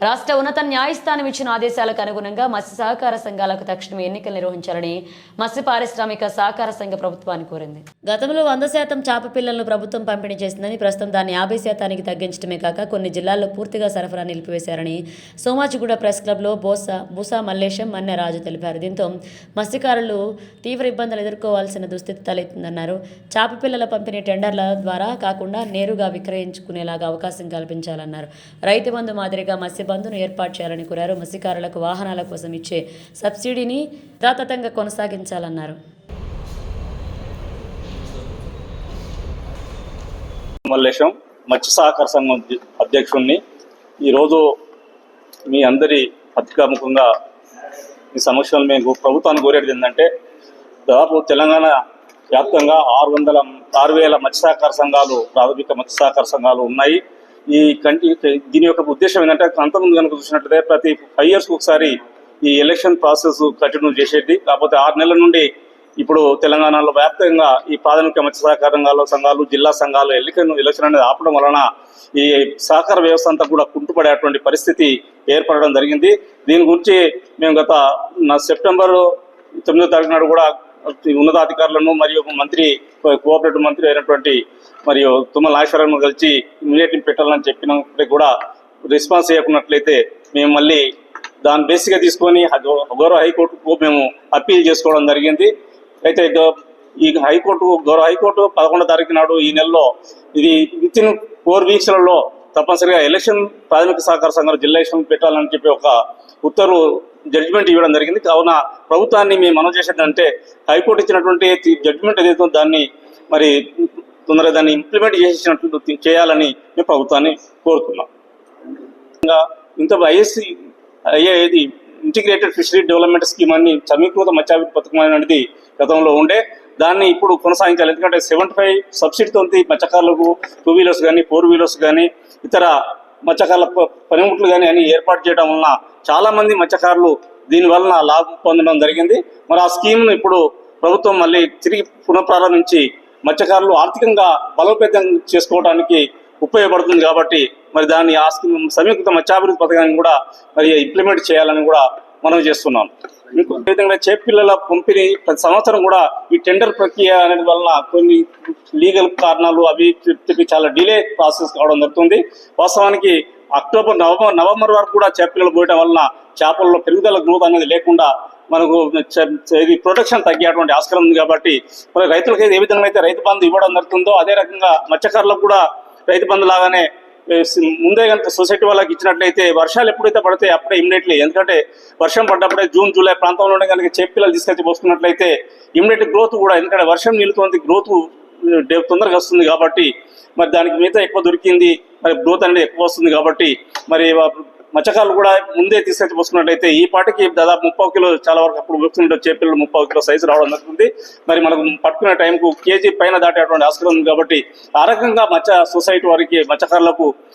రాష్ట్ర ఉన్నత న్యాయస్థానం ఇచ్చిన ఆదేశాలకు అనుగుణంగా మత్స్య సహకార సంఘాలకు తక్షణమే ఎన్నికలు నిర్వహించాలని మత్స్య పారిశ్రామిక సహకార సంఘ ప్రభుత్వాన్ని కోరింది. గతంలో వంద శాతం చేప పిల్లలను ప్రభుత్వం పంపిణీ చేసిందని ప్రస్తుతం దాన్ని యాభై శాతానికి తగ్గించడమే కాక కొన్ని జిల్లాల్లో పూర్తిగా సరఫరా నిలిపివేశారని సోమాజిగూడ ప్రెస్ క్లబ్లో బోసా బుసా మల్లేశం మన్నె రాజు తెలిపారు. దీంతో మత్స్యకారులు తీవ్ర ఇబ్బందులు ఎదుర్కోవాల్సిన దుస్థితి తలెత్తిందన్నారు. చేప పిల్లల పంపిణీ టెండర్ల ద్వారా కాకుండా నేరుగా విక్రయించుకునేలాగా అవకాశం కల్పించాలన్నారు. రైతు బంధు మాదిరిగా మత్స్య బంధును ఏర్పాటు చేయాలని కోరారు. మత్స్యకారులకు వాహనాల కోసం ఇచ్చే సబ్సిడీని యథాతథంగా కొనసాగించాలన్నారు. మల్లేశం మత్స్య సహకార సంఘం అధ్యక్షుడిని అధ్యక్షుణ్ణి ఈరోజు మీ అందరి పత్రికాముఖంగా మీ సమస్యలు మేము ప్రభుత్వాన్ని కోరేది ఏంటంటే దాదాపు తెలంగాణ వ్యాప్తంగా ఆరు వందల ఆరు వేల మత్స్య సహకార సంఘాలు ప్రాథమిక మత్స్య సహకార సంఘాలు ఉన్నాయి. ఈ కంటి దీని యొక్క ఉద్దేశం ఏంటంటే అంతకుముందు కనుక చూసినట్లయితే ప్రతి ఫైవ్ ఇయర్స్కి ఒకసారి ఈ ఎలక్షన్ ప్రాసెస్ కంటిన్యూ చేసేది. కాకపోతే ఆరు నెలల నుండి ఇప్పుడు తెలంగాణలో వ్యాప్తంగా ఈ ప్రాథమిక మత్స్య సహకార రంగాల్లో సంఘాలు జిల్లా సంఘాలు ఎన్నికను ఎలక్షన్ అనేది ఆపడం వలన ఈ సహకార వ్యవస్థ అంతా కూడా కుంటుపడేటువంటి పరిస్థితి ఏర్పడడం జరిగింది. దీని గురించి మేము గత నా సెప్టెంబర్ తొమ్మిదో తారీఖు నాడు కూడా ఉన్నతాధికారులను మరియు మంత్రి కోఆపరేటివ్ మంత్రి అయినటువంటి మరియు తుమ్మల నాగేశ్వరరావును కలిసి ఇమీడియట్ పెట్టాలని చెప్పినప్పటికీ కూడా రెస్పాన్స్ చేయకున్నట్లయితే మేము మళ్ళీ దాన్ని బేసిక్గా తీసుకొని గౌరవ హైకోర్టుకు మేము అప్పీల్ చేసుకోవడం జరిగింది. అయితే ఈ హైకోర్టు గౌరవ హైకోర్టు పదకొండో తారీఖు నాడు ఈ నెలలో ఇది విత్ ఇన్ ఫోర్ వీక్స్లలో తప్పనిసరిగా ఎలక్షన్ ప్రాథమిక సహకార సంఘాలు జిల్లా ఎలక్షన్ పెట్టాలని చెప్పి ఒక ఉత్తర్వు జడ్జిమెంట్ ఇవ్వడం జరిగింది. కావున ప్రభుత్వాన్ని మేము మనం చేసేదంటే హైకోర్టు ఇచ్చినటువంటి జడ్జిమెంట్ ఏదైతే దాన్ని మరి తొందరగా దాన్ని ఇంప్లిమెంట్ చేసేసినట్లు చేయాలని మేము ప్రభుత్వాన్ని కోరుతున్నాం. ఇంకా ఇంత ఐఎస్సి అయ్యేది ఇంటిగ్రేటెడ్ ఫిషరీ డెవలప్మెంట్ స్కీమ్ అని సమీకృత మత్స్యాభివృద్ధి పథకం అనేది గతంలో ఉండే. దాన్ని ఇప్పుడు కొనసాగించాలి. ఎందుకంటే సెవెంటీ ఫైవ్ సబ్సిడీతో మత్స్యకారులకు టూ వీలర్స్ కానీ ఫోర్ వీలర్స్ కానీ ఇతర మత్స్యకారుల పనిముట్లు కానీ అని ఏర్పాటు చేయడం వలన చాలా మంది మత్స్యకారులు దీని వలన లాభం పొందడం జరిగింది. మరి ఆ స్కీమ్ను ఇప్పుడు ప్రభుత్వం మళ్ళీ తిరిగి పునఃప్రారంభించి మత్స్యకారులు ఆర్థికంగా బలోపేతం చేసుకోవడానికి ఉపయోగపడుతుంది కాబట్టి మరి దాన్ని ఆ స్కీమ్ సంయుక్త మత్స్యాభివృద్ధి పథకాన్ని కూడా మరి ఇంప్లిమెంట్ చేయాలని కూడా మనం చేస్తున్నాం. ఇంకో విధంగా చేపిల్లల పంపిణీ ప్రతి సంవత్సరం కూడా ఈ టెండర్ ప్రక్రియ అనేది వలన కొన్ని లీగల్ కారణాలు అవి చాలా డిలే ప్రాసెస్ కావడం జరుగుతుంది. వాస్తవానికి అక్టోబర్ నవంబర్ నవంబర్ వరకు కూడా చేపలు పోయడం వలన చేపల్లో పెరుగుదల గ్రోత్ అనేది లేకుండా మనకు ఇది ప్రొటెక్షన్ తగ్గేటువంటి ఆస్కారం ఉంది కాబట్టి మరి రైతులకు ఏ విధంగా అయితే రైతు బంధు ఇవ్వడం జరుగుతుందో అదే రకంగా మత్స్యకారులకు కూడా రైతు బంధు లాగానే ముందే కనుక సొసైటీ వాళ్ళకి ఇచ్చినట్లయితే వర్షాలు ఎప్పుడైతే పడితే అప్పుడే ఇమ్మీడియట్లీ ఎందుకంటే వర్షం పడ్డప్పుడే జూన్ జూలై ప్రాంతంలోనే కనుక చేపిల్లలు తీసుకొచ్చి పోసుకున్నట్లయితే ఇమ్మీడియట్ గ్రోత్ కూడా ఎందుకంటే వర్షం నీళ్ళతోంది గ్రోత్ తొందరగా వస్తుంది కాబట్టి మరి దానికి మిగతా ఎక్కువ దొరికింది మరి గ్రోత్ అనేది ఎక్కువ వస్తుంది కాబట్టి మరి మచ్చకాలు కూడా ముందే తీసుకొచ్చి పోసుకున్నట్లయితే ఈ పాటికి దాదాపు ముప్పై కిలో చాలా వరకు అప్పుడు వస్తుంటే చేపలు ముప్పై కిలో సైజు రావడం జరుగుతుంది. మరి మనకు పట్టుకునే టైంకు కేజీ పైన దాటేటువంటి ఆస్కారం ఉంది కాబట్టి ఆ రకంగా మత్స్య సొసైటీ వారికి మత్స్యకారులకు